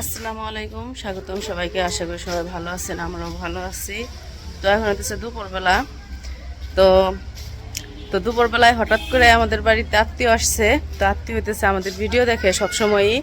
আসসালামু আলাইকুম, স্বাগতম সবাইকে। আশা করি সবাই ভালো আছেন, আমরাও ভালো আছি। তো এখন হচ্ছে দুপুরবেলা। তো তো দুপুরবেলায় হঠাৎ করে আমাদের বাড়িতে আত্মীয় আসছে। তো আত্মীয় হইতেছে আমাদের ভিডিও দেখে সবসময়ই।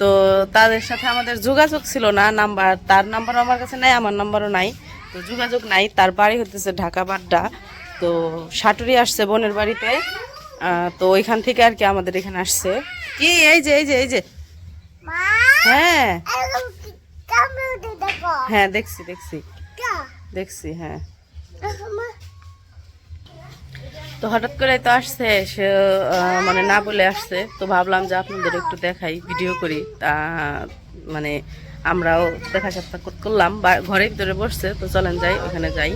তো তাদের সাথে আমাদের যোগাযোগ ছিল না, নাম্বার, তার নাম্বারও আমার কাছে নাই, আমার নাম্বারও নাই। তো যোগাযোগ নাই, তার বাড়ি হতেছে ঢাকা বাড্ডা। তো সাটুরি আসছে বোনের বাড়িতে। তো ওইখান থেকে আর কি আমাদের এখানে আসছে। কি, এই যে এই যে এই যে। হ্যাঁ। হ্যাঁ দেখছি দেখছি। দেখছি হ্যাঁ। তো হঠাৎ করে তো আসছে, সে মানে না বলে আসছে। তো ভাবলাম যে আপনাদের একটু দেখাই ভিডিও করি। তা মানে আমরাও দেখা সাক্ষাৎ করলাম। বা ঘরের ভিতরে বসছে, তো চলেন যাই, ওখানে যাই।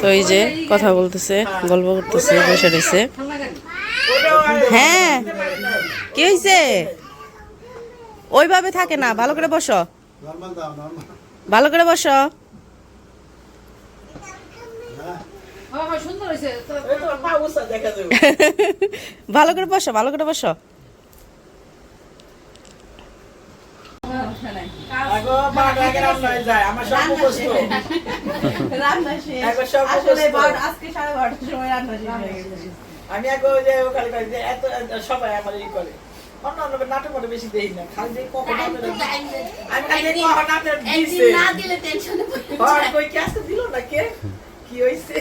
তো এই যে কথা বলতেছে, গল্প করতেছে, বসে রয়েছে। হ্যাঁ কি হয়েছে ওইভাবে থাকে না ভালো করে বসো। ভালো করে বসো। ভালো করে বসো ভালো করে বসো। আমি ওই যে ওখানে এত সবাই আমার ই করে। অন্য অন্য নাটক বেশি দেই না। খালি যে কখন আপনারা- আমি খালি যে কখন আপনারা দিছে। কই কি আজকে দিল না কে? কি হইছে?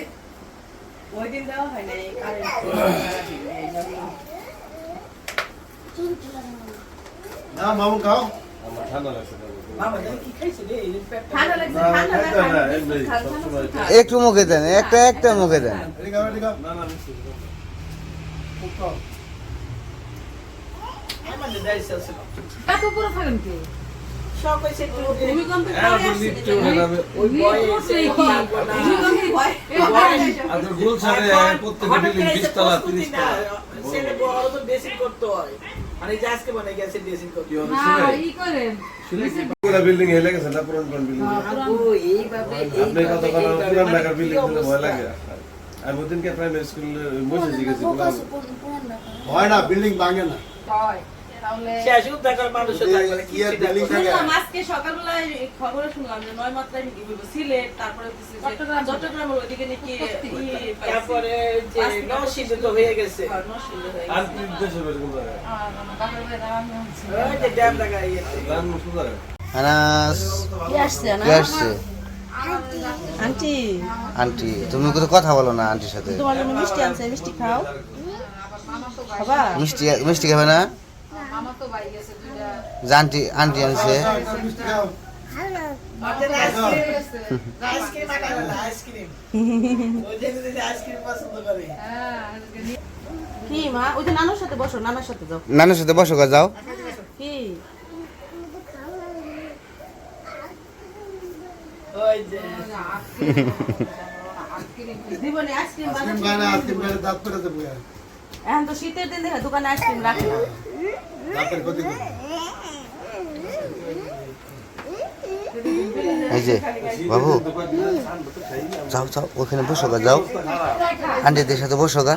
ওই দিন দেওয়া হয় নাই না মামু খাও। মামা। জানি কি খাইছে রে? এই পেটটা ঠান্ডা লাগছে একটু মুখে দেন একটা একটা মুখে দেন। না। গেছে ড্রেসিং করতে। কি হবে শুনে শুনে পুরো বিল্ডিং হেলে গেছে না পুরান পুরান বিল্ডিং আপনি কত এইভাবে, বড় এইভাবে পুরান মানে ঢাকার বিল্ডিং ভয় লাগে। আমি ওদিনকে প্রাইমারি স্কুলে বসে জিজ্ঞেস হয় না বিল্ডিং ভাঙে না। হয়ে কোন কোন আন্টি। আন্টি তুমি কিন্তু কথা বলো না আন্টির সাথে। মিষ্টি আনছে মিষ্টি খাও। মিষ্টি মিষ্টি খাবে না? যে আন্টি আনছে মিষ্টি খাও আমাদের আইসক্রিম আইসক্রিম আনা না আইসক্রিম ওই যে যে আইসক্রিম পছন্দ করে কি মা? ওই যে নানুর সাথে বসো যাও। নানুর সাথে বসো গা, যাও। কি? জীবনে আইসক্রিম আইসক্রিম খায় আইসক্রিম খাইলে দাঁত পেরে দেবো। এখন তো শীতের দিন দেখে দোকানে আইসক্রিম রাখে না। এই যে বাবু যাও যাও ওখানে বসো গা যাও। আন্টিদের সাথে বসো গা।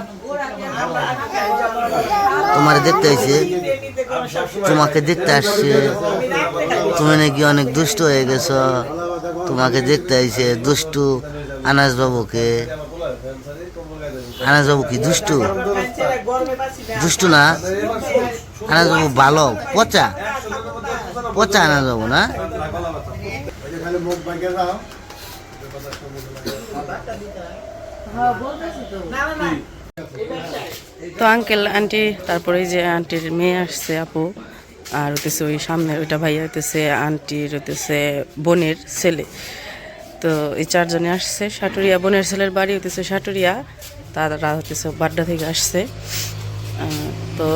তোমার দেখতে আইছে। তোমাকে দেখতে আসছে। তুমি নাকি অনেক দুষ্ট হয়ে গেছো। তোমাকে দেখতে আইছে দুষ্টু আনাস বাবুকে আনাস যাব কি, দুষ্টু? দুষ্টু না? আনাস বাবু ভালো পচা? পচা আনাস যাব না? তো আঙ্কেল আন্টি তারপরে যে আন্টির মেয়ে আসছে আপু, আর হইতেছে ওই সামনের ওইটা ভাইয়া হইতেছে আন্টির হইতেছে বোনের ছেলে। তো এই চারজনে আসছে, সাটুরিয়া, বোনের ছেলের বাড়ি হইতেছে সাটুরিয়া। তারা হচ্ছে বাড্ডা থেকে আসছে। তো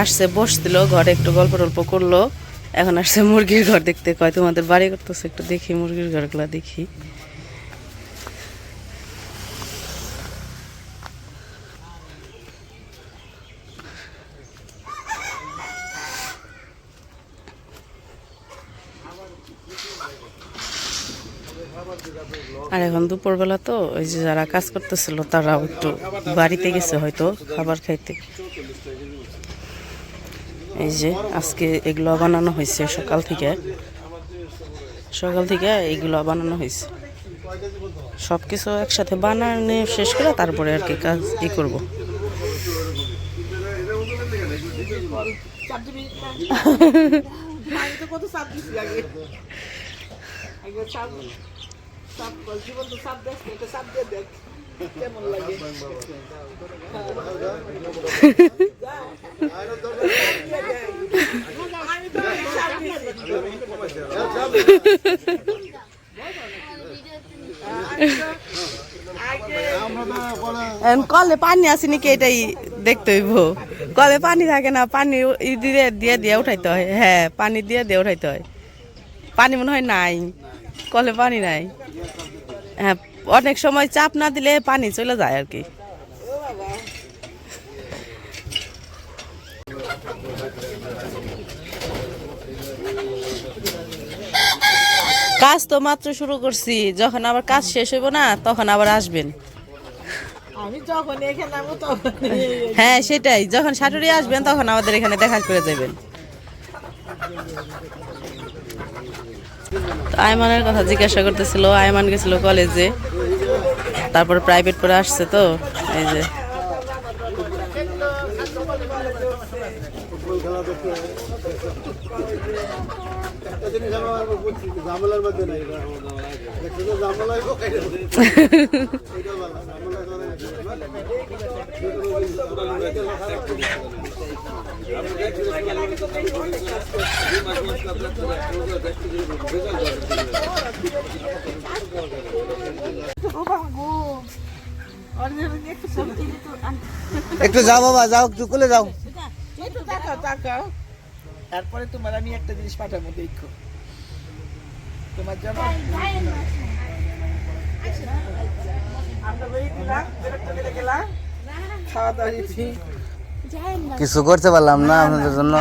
আসছে, বসছিল, ঘরে একটু গল্প টল্প করল। এখন আসছে মুরগির ঘর দেখতে। কয়, তোমাদের বাড়ি করতেছে, একটু দেখি মুরগির ঘরগুলো দেখি। আর এখন দুপুরবেলা তো ওই যে যারা কাজ করতেছিল তারাও একটু বাড়িতে গেছে হয়তো, খাবার খাইতে। এই যে আজকে এগুলো বানানো হয়েছে সকাল থেকে। সকাল থেকে এইগুলো বানানো হয়েছে। সব কিছু একসাথে বানানো শেষ করে তারপরে আর কি কাজ ই করব। কত এখন কলে পানি আছে নাকি এটাই দেখতে হইব। কলে পানি থাকে না, পানি দিয়ে দিয়ে দিয়ে উঠাইতে হয়। হ্যাঁ পানি দিয়ে দিয়ে উঠাইতে হয়। পানি মনে হয় নাই। কলে পানি নাই। হ্যাঁ অনেক সময় চাপ না দিলে পানি চলে যায় আর কি। কাজ তো মাত্র শুরু করছি যখন আবার কাজ শেষ হইব না তখন আবার আসবেন। হ্যাঁ সেটাই যখন শাশুড়ি আসবেন তখন আমাদের এখানে দেখা করে যাবেন। তো আয়মানের কথা জিজ্ঞাসা করতেছিল আয়মান গেছিল কলেজে তারপর প্রাইভেট পরে আসছে তো, এই যে ফুটবল খেলা দেখতে একটা জিনিস আমার বুঝছি জামেলার মধ্যে নাই একটু যাও বাবা যাও একটু কোলে যাও তাকাও তাকাও। তারপরে তোমার আমি একটা জিনিস পাঠাবো দেখো। তোমার জন্য খাওয়া দাওয়া কিছু করতে পারলাম না আপনাদের জন্য।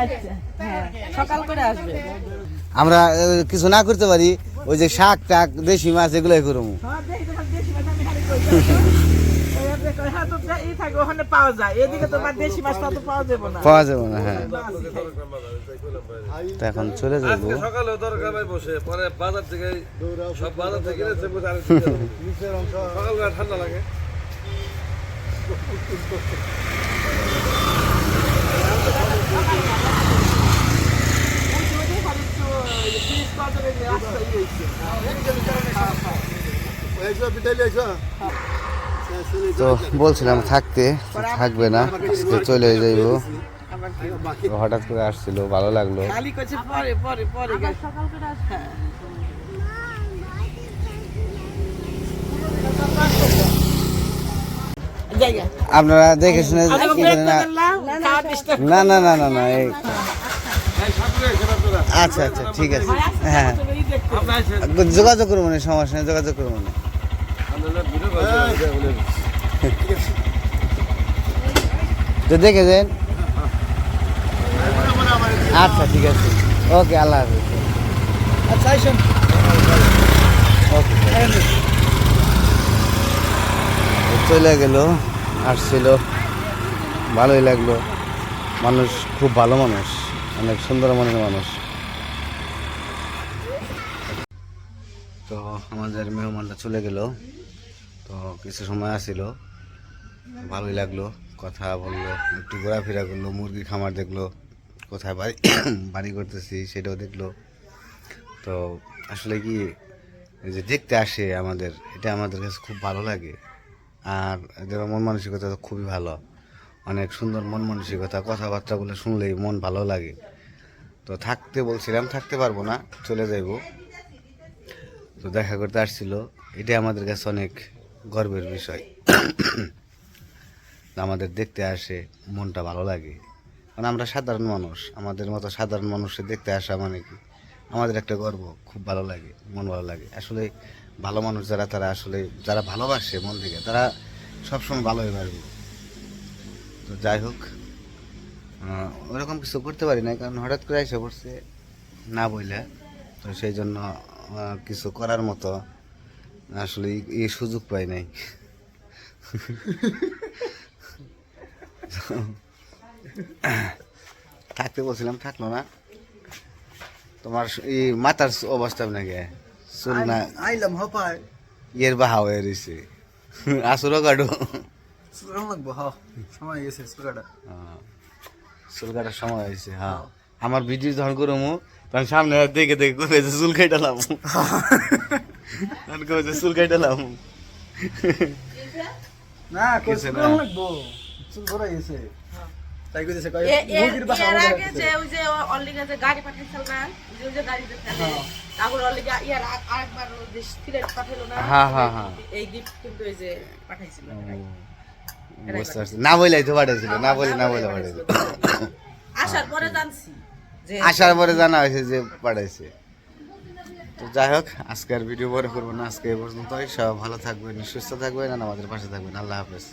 আচ্ছা হ্যাঁ সকাল করে আসবে। আমরা কিছু না করতে পারি ওই যে শাক টাক দেশি মাছ এগুলোই করব। হ্যাঁ হ্যাঁ তো এই থাকে ওখানে পাওয়া যায়। এদিকে তোমার দেশি মাছ তো পাওয়া যাবে না। পাওয়া যাবে না হ্যাঁ। তো এখন চলে যাব। সকালে দরকার ভাই বসে পরে বাজার থেকে সব বাজার থেকে কিনেছে বুঝে নিচের অংশ সকালবেলা ঠান্ডা লাগে। তো বলছিলাম থাকতে থাকবে না আজকে চলে যাইব। হঠাৎ করে আসছিল ভালো লাগল। আপনারা দেখে শুনে না। না না না না আচ্ছা আচ্ছা ঠিক আছে। হ্যাঁ যোগাযোগ করব না সমস্যা নেই যোগাযোগ করব না তো দেখে যান আচ্ছা ঠিক আছে। ওকে আল্লাহ হাফিজ। আচ্ছা ওকে। চলে গেল আসছিল। ভালোই লাগল। মানুষ খুব ভালো মানুষ অনেক সুন্দর মনের মানুষ। তো আমাদের মেহমানটা চলে গেল। তো কিছু সময় আসছিল ভালোই লাগল, কথা বলল, একটু ঘোরাফেরা করল মুরগি খামার দেখল, কোথায় বাড়ি বাড়ি করতেছি সেটাও দেখল। তো আসলে কি যে দেখতে আসে আমাদের, এটা আমাদের কাছে খুব ভালো লাগে। আর এদের মন মানসিকতা তো খুবই ভালো। অনেক সুন্দর মন মানসিকতা, কথাবার্তাগুলো শুনলেই মন ভালো লাগে। তো থাকতে বলছিলাম, থাকতে পারব না, চলে যাইব। তো দেখা করতে আসছিল এটা আমাদের কাছে অনেক গর্বের বিষয়। আমাদের দেখতে আসে, মনটা ভালো লাগে। মানে আমরা সাধারণ মানুষ, আমাদের মতো সাধারণ মানুষের দেখতে আসা মানে কি? আমাদের একটা গর্ব, খুব ভালো লাগে, মন ভালো লাগে। আসলে ভালো মানুষ যারা, তারা আসলে যারা ভালোবাসে মন থেকে, তারা সবসময় ভালোই পারবে তো যাই হোক ওরকম কিছু করতে পারি না কারণ হঠাৎ করে এসে পড়ছে না বইলে। তো সেই জন্য কিছু করার মতো আসলে এই- সুযোগ পাই নাই। থাকতে বলছিলাম থাকল না। তোমার এই মাথার অবস্থা নাকি? চুল না আইলাম হপায়। ইয়ের বাহা হয়ে রয়েছে আসরও কাটো। সময় গেছে চুল কাটার সময় হয়েছে হ্যাঁ আমার ভিডিও যখন করব তখন সামনে দেখে দেখে করে চুল কাটালাম তখন কয়েছে চুল কাটালাম না কই কিছু না। সুরাম লাগবো। চুল ভরা গেছে। তাই কইতেছে এ- মুরগির বাসা এর আমাদের আগে যে ওই যে অল্লিগা যে গাড়ি পাঠাইছিল না যে ওই যে গাড়িতে ফেলে তারপর অল্লিগা ইয়ার আরেকবার যে সিলেট পাঠাইলো না হ্যাঁ, হ্যাঁ, হ্যাঁ। এই গিফট কিন্তু এই যে পাঠাইছিল। বুঝতে পারছি। না বললেই তো পাঠাইছিল না বলে না বলে পাঠাইছিল। আসার পরে জানছি আসার পরে জানা হয়েছে যে পাঠাইছে। তো যাই হোক আজকে আর ভিডিও বড় করব না, আজকে এ পর্যন্তই। সব ভালো থাকবেন, সুস্থ থাকবেন, আর আমাদের পাশে থাকবেন। আল্লাহ হাফেজ।